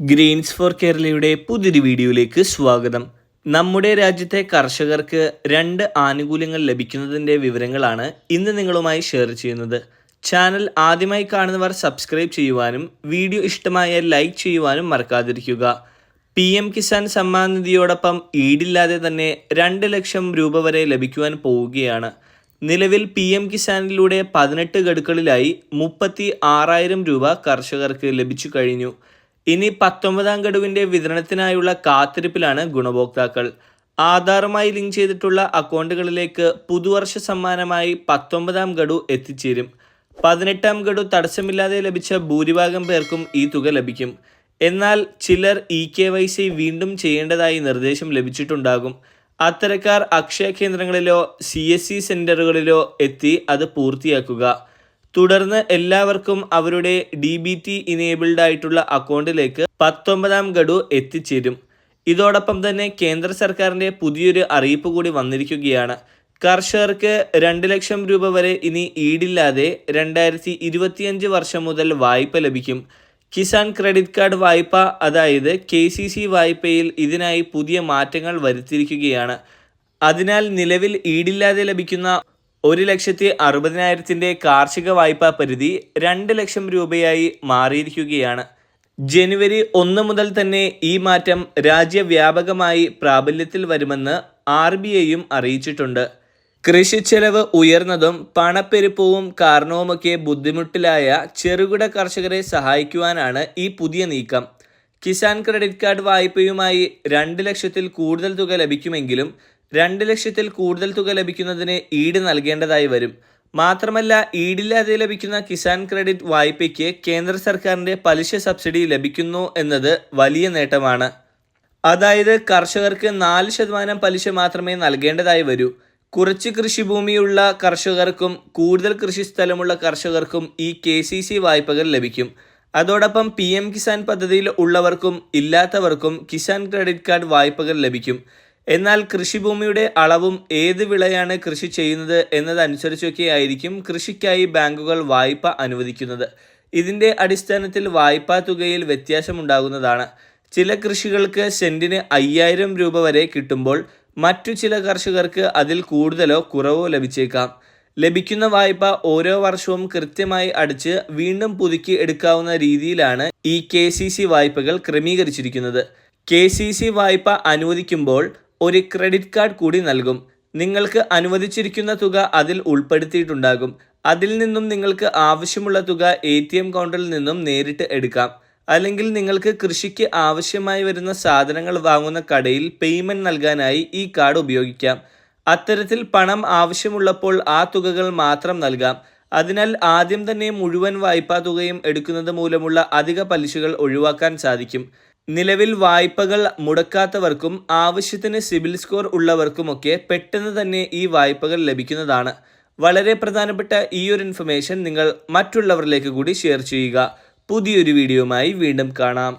Green's four കേരളയുടെ പുതിയൊരു വീഡിയോയിലേക്ക് സ്വാഗതം. നമ്മുടെ രാജ്യത്തെ കർഷകർക്ക് രണ്ട് ആനുകൂല്യങ്ങൾ ലഭിക്കുന്നതിന്റെ വിവരങ്ങളാണ് ഇന്ന് നിങ്ങളുമായി ഷെയർ ചെയ്യുന്നത്. ചാനൽ ആദ്യമായി കാണുന്നവർ സബ്സ്ക്രൈബ് ചെയ്യുവാനും വീഡിയോ ഇഷ്ടമായ ലൈക്ക് ചെയ്യുവാനും മറക്കാതിരിക്കുക. പി എം കിസാൻ സമ്മാൻ നിധിയോടൊപ്പം ഈടില്ലാതെ തന്നെ രണ്ട് ലക്ഷം രൂപ വരെ ലഭിക്കുവാൻ പോവുകയാണ്. നിലവിൽ പി എം കിസാനിലൂടെ പതിനെട്ട് ഗഡുക്കളിലായി മുപ്പത്തി ആറായിരം രൂപ കർഷകർക്ക് ലഭിച്ചു കഴിഞ്ഞു. ഇനി പത്തൊമ്പതാം ഗഡുവിന്റെ വിതരണത്തിനായുള്ള കാത്തിരിപ്പിലാണ് ഗുണഭോക്താക്കൾ. ആധാറുമായി ലിങ്ക് ചെയ്തിട്ടുള്ള അക്കൗണ്ടുകളിലേക്ക് പുതുവർഷ സമ്മാനമായി പത്തൊമ്പതാം ഗഡു എത്തിച്ചേരും. പതിനെട്ടാം ഗഡു തടസ്സമില്ലാതെ ലഭിച്ച ഭൂരിഭാഗം പേർക്കും ഈ തുക ലഭിക്കും. എന്നാൽ ചിലർ ഇ കെ വൈ സി വീണ്ടും ചെയ്യേണ്ടതായി നിർദ്ദേശം ലഭിച്ചിട്ടുണ്ടാകും. അത്തരക്കാർ അക്ഷയ കേന്ദ്രങ്ങളിലോ സി എസ് സി സെന്ററുകളിലോ എത്തി അത് പൂർത്തിയാക്കുക. തുടർന്ന് എല്ലാവർക്കും അവരുടെ ഡി ബി ടി ഇനേബിൾഡ് ആയിട്ടുള്ള അക്കൗണ്ടിലേക്ക് പത്തൊമ്പതാം ഗഡു എത്തിച്ചേരും. ഇതോടൊപ്പം തന്നെ കേന്ദ്ര സർക്കാരിന്റെ പുതിയൊരു അറിയിപ്പ് കൂടി വന്നിരിക്കുകയാണ്. കർഷകർക്ക് രണ്ട് ലക്ഷം രൂപ വരെ ഇനി ഈടില്ലാതെ രണ്ടായിരത്തി ഇരുപത്തിയഞ്ച് വർഷം മുതൽ വായ്പ ലഭിക്കും. കിസാൻ ക്രെഡിറ്റ് കാർഡ് വായ്പ അതായത് കെ സി സി വായ്പയിൽ ഇതിനായി പുതിയ മാറ്റങ്ങൾ വരുത്തിയിരിക്കുകയാണ്. അതിനാൽ നിലവിൽ ഈടില്ലാതെ ലഭിക്കുന്ന ഒരു ലക്ഷത്തി അറുപതിനായിരത്തിന്റെ കാർഷിക വായ്പാ പരിധി രണ്ട് ലക്ഷം രൂപയായി മാറിയിരിക്കുകയാണ്. ജനുവരി ഒന്ന് മുതൽ തന്നെ ഈ മാറ്റം രാജ്യവ്യാപകമായി പ്രാബല്യത്തിൽ വരുമെന്ന് ആർ ബി ഐയും അറിയിച്ചിട്ടുണ്ട് കൃഷിച്ചെലവ് ഉയർന്നതും പണപ്പെരുപ്പവും കാരണവുമൊക്കെ ബുദ്ധിമുട്ടിലായ ചെറുകിട കർഷകരെ സഹായിക്കുവാനാണ് ഈ പുതിയ നീക്കം. കിസാൻ ക്രെഡിറ്റ് കാർഡ് വായ്പയുമായി രണ്ട് ലക്ഷത്തിൽ കൂടുതൽ തുക ലഭിക്കുമെങ്കിലും രണ്ട് ലക്ഷത്തിൽ കൂടുതൽ തുക ലഭിക്കുന്നതിന് ഈട് നൽകേണ്ടതായി വരും. മാത്രമല്ല ഈടില്ലാതെ ലഭിക്കുന്ന കിസാൻ ക്രെഡിറ്റ് വായ്പയ്ക്ക് കേന്ദ്ര സർക്കാരിന്റെ പലിശ സബ്സിഡി ലഭിക്കുന്നു എന്നത് വലിയ നേട്ടമാണ്. അതായത് കർഷകർക്ക് നാല് ശതമാനം പലിശ മാത്രമേ നൽകേണ്ടതായി വരൂ. കുറച്ച് കൃഷിഭൂമിയുള്ള കർഷകർക്കും കൂടുതൽ കൃഷിസ്ഥലമുള്ള കർഷകർക്കും ഈ കെ സി സി വായ്പകൾ ലഭിക്കും. അതോടൊപ്പം പി എം കിസാൻ പദ്ധതിയിൽ ഉള്ളവർക്കും ഇല്ലാത്തവർക്കും കിസാൻ ക്രെഡിറ്റ് കാർഡ് വായ്പകൾ ലഭിക്കും. എന്നാൽ കൃഷിഭൂമിയുടെ അളവും ഏത് വിളയാണ് കൃഷി ചെയ്യുന്നത് എന്നതനുസരിച്ചൊക്കെ ആയിരിക്കും കൃഷിക്കായി ബാങ്കുകൾ വായ്പ അനുവദിക്കുന്നത്. ഇതിന്റെ അടിസ്ഥാനത്തിൽ വായ്പാ തുകയിൽ വ്യത്യാസമുണ്ടാകുന്നതാണ്. ചില കൃഷികൾക്ക് സെന്റിന് അയ്യായിരം രൂപ വരെ കിട്ടുമ്പോൾ മറ്റു ചില കർഷകർക്ക് അതിൽ കൂടുതലോ കുറവോ ലഭിച്ചേക്കാം. ലഭിക്കുന്ന വായ്പ ഓരോ വർഷവും കൃത്യമായി അടിച്ച് വീണ്ടും പുതുക്കി എടുക്കാവുന്ന രീതിയിലാണ് ഈ കെ വായ്പകൾ ക്രമീകരിച്ചിരിക്കുന്നത്. കെ വായ്പ അനുവദിക്കുമ്പോൾ ഒരു ക്രെഡിറ്റ് കാർഡ് കൂടി നൽകും. നിങ്ങൾക്ക് അനുവദിച്ചിരിക്കുന്ന തുക അതിൽ ഉൾപ്പെടുത്തിയിട്ടുണ്ടാകും. അതിൽ നിന്നും നിങ്ങൾക്ക് ആവശ്യമുള്ള തുക എ ടി എം കൗണ്ടറിൽ നിന്നും നേരിട്ട് എടുക്കാം. അല്ലെങ്കിൽ നിങ്ങൾക്ക് കൃഷിക്ക് ആവശ്യമായി വരുന്ന സാധനങ്ങൾ വാങ്ങുന്ന കടയിൽ പേയ്മെന്റ് നൽകാനായി ഈ കാർഡ് ഉപയോഗിക്കാം. അത്തരത്തിൽ പണം ആവശ്യമുള്ളപ്പോൾ ആ തുകകൾ മാത്രം നൽകാം. അതിനാൽ ആദ്യം തന്നെ മുഴുവൻ വായ്പാ തുകയും എടുക്കുന്നത് മൂലമുള്ള അധിക പലിശകൾ ഒഴിവാക്കാൻ സാധിക്കും. നിലവിൽ വായ്പകൾ മുടക്കാത്തവർക്കും ആവശ്യത്തിന് സിബിൽ സ്കോർ ഉള്ളവർക്കുമൊക്കെ പെട്ടെന്ന് തന്നെ ഈ വായ്പകൾ ലഭിക്കുന്നതാണ്. വളരെ പ്രധാനപ്പെട്ട ഈ ഒരു ഇൻഫർമേഷൻ നിങ്ങൾ മറ്റുള്ളവരിലേക്ക് കൂടി ഷെയർ ചെയ്യുക. പുതിയൊരു വീഡിയോയുമായി വീണ്ടും കാണാം.